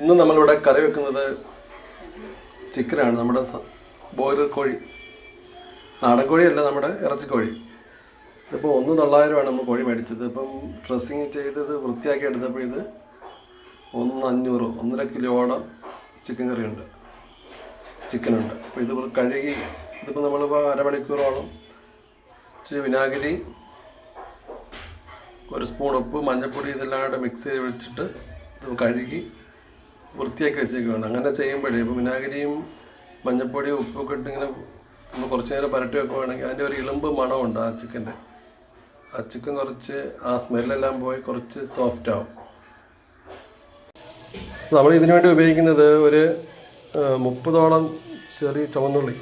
ഇന്ന് നമ്മളിവിടെ കറി വെക്കുന്നത് ചിക്കനാണ്. നമ്മുടെ ബോയിലർ കോഴി. നാടൻ കോഴിയല്ല നമ്മുടെ ഇറച്ചിക്കോഴി. ഇതിപ്പോൾ ഒന്ന് തൊള്ളായിരമാണ് നമ്മൾ കോഴി മേടിച്ചത്. ഇപ്പം ഡ്രസ്സിങ് ചെയ്തത് വൃത്തിയാക്കി എടുത്തപ്പോൾ ഇത് ഒന്ന് അഞ്ഞൂറ് ഒന്നര കിലോയോളം ചിക്കൻ കറിയുണ്ട്. ചിക്കനുണ്ട്. അപ്പോൾ ഇത് കഴുകി ഇതിപ്പോൾ നമ്മളിപ്പോൾ അരമണിക്കൂറോളം ഇച്ചിരി വിനാഗിരി ഒരു സ്പൂൺ ഉപ്പ് മഞ്ഞൾപ്പൊടി ഇതെല്ലാം കൂടെ മിക്സ് ചെയ്ത് വെച്ചിട്ട് ഇത് കഴുകി വൃത്തിയാക്കി വെച്ചേക്കുകയാണ് അങ്ങനെ ചെയ്യുമ്പോഴേ ഇപ്പോൾ വിനാഗിരിയും മഞ്ഞപ്പൊടിയും ഉപ്പൊക്കെ ഇട്ട് ഇങ്ങനെ നമ്മൾ കുറച്ച് നേരം പരട്ടി വെക്കുവാണെങ്കിൽ അതിന്റെ ഒരു ഇളമ്പ് മണമുണ്ട് ആ ചിക്കന്റെ. ആ ചിക്കൻ കുറച്ച് ആ സ്മെല്ലെല്ലാം പോയി കുറച്ച് സോഫ്റ്റ് ആവും നമ്മൾ ഇതിനു വേണ്ടി ഉപയോഗിക്കുന്നത് ഒരു മുപ്പതോളം ചെറിയ ചുവന്നുള്ളി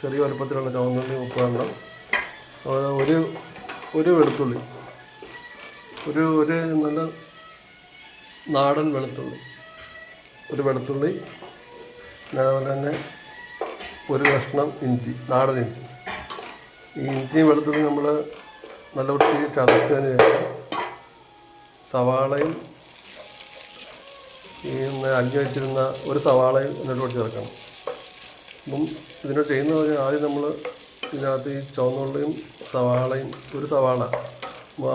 ചെറിയ വലുപ്പത്തിലുള്ള ചുവന്നുള്ളി മുപ്പതെണ്ണം. ഒരു ഒരു വെളുത്തുള്ളി. ഒരു ഒരു നല്ല നാടൻ വെളുത്തുള്ളി. ഒരു വെളുത്തുള്ളി അതേപോലെ തന്നെ ഒരു കഷ്ണം ഇഞ്ചി നാടൻ ഇഞ്ചി. ഈ ഇഞ്ചി വെളുത്തുള്ളി നമ്മൾ നല്ല വൃത്തിയിൽ ചതച്ചതിന് ശേഷം സവാളയും ഈ അരിഞ്ഞു വെച്ചിരുന്ന ഒരു സവാളയും ഇതിനോട് ചേർക്കണം. അപ്പം ഇതിനോട് ചെയ്യുന്നത് ആദ്യം നമ്മൾ ഇതിനകത്ത് ഈ ചുവന്നുള്ളിയും സവാളയും ഒരു സവാള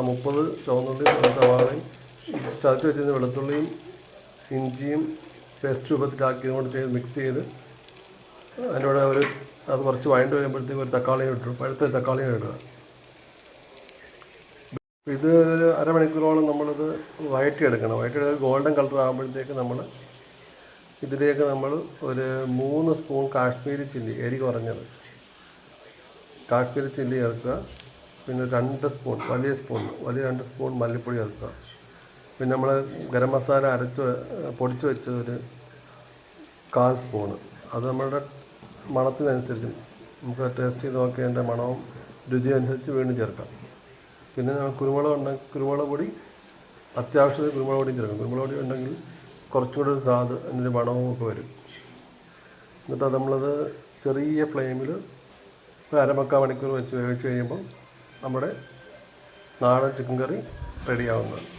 മുപ്പത് ചുവന്നുള്ളിയും ഒരു സവാളയും ചതച്ച് വെച്ചിരുന്ന വെളുത്തുള്ളിയും ഇഞ്ചിയും പേസ്റ്റ് രൂപത്തിലാക്കി അതുകൊണ്ട് ചെയ്ത് മിക്സ് ചെയ്ത് അതിനോട് ഒരു അത് കുറച്ച് വഴണ്ട് വരുമ്പോഴത്തേക്ക് ഒരു തക്കാളിയും ഇട്ടു പഴുത്ത തക്കാളിയും ഇടുക ഇത് ഒരു അരമണിക്കൂറോളം നമ്മളിത് വഴറ്റിയെടുക്കണം. വഴറ്റിയെടുത്ത് ഗോൾഡൻ കളർ ആകുമ്പോഴത്തേക്ക് നമ്മൾ ഇതിലേക്ക് നമ്മൾ ഒരു മൂന്ന് സ്പൂൺ കാശ്മീരി ചില്ലി എരി കുറഞ്ഞത്. കാശ്മീരി ചില്ലി ചേർക്കുക. പിന്നെ രണ്ട് സ്പൂൺ വലിയ സ്പൂൺ വലിയ രണ്ട് സ്പൂൺ മല്ലിപ്പൊടി ചേർക്കുക. പിന്നെ നമ്മൾ ഗരം മസാല അരച്ച് പൊടിച്ച് വെച്ച ഒരു കാൽ സ്പൂണ്. അത് നമ്മളുടെ മണത്തിനനുസരിച്ച് നമുക്ക് ടേസ്റ്റ് ചെയ്ത് നോക്കേണ്ട മണവും രുചിയും അനുസരിച്ച് വീണ്ടും ചേർക്കാം. പിന്നെ കുരുമുളക് ഉണ്ടെങ്കിൽ കുരുമുളക് പൊടി അത്യാവശ്യത്തിന് കുരുമുളക് പൊടിയും ചേർക്കാം. കുരുമുളക് പൊടി ഉണ്ടെങ്കിൽ കുറച്ചും കൂടെ ഒരു സ്വാദ് അതിന്റെ മണവും ഒക്കെ വരും. എന്നിട്ട് നമ്മളത് ചെറിയ ഫ്ലെയിമിൽ ഒരു മണിക്കൂർ വെച്ച് വേവിച്ച് കഴിയുമ്പോൾ നമ്മുടെ നാടൻ ചിക്കൻ കറി റെഡിയാവുന്നതാണ്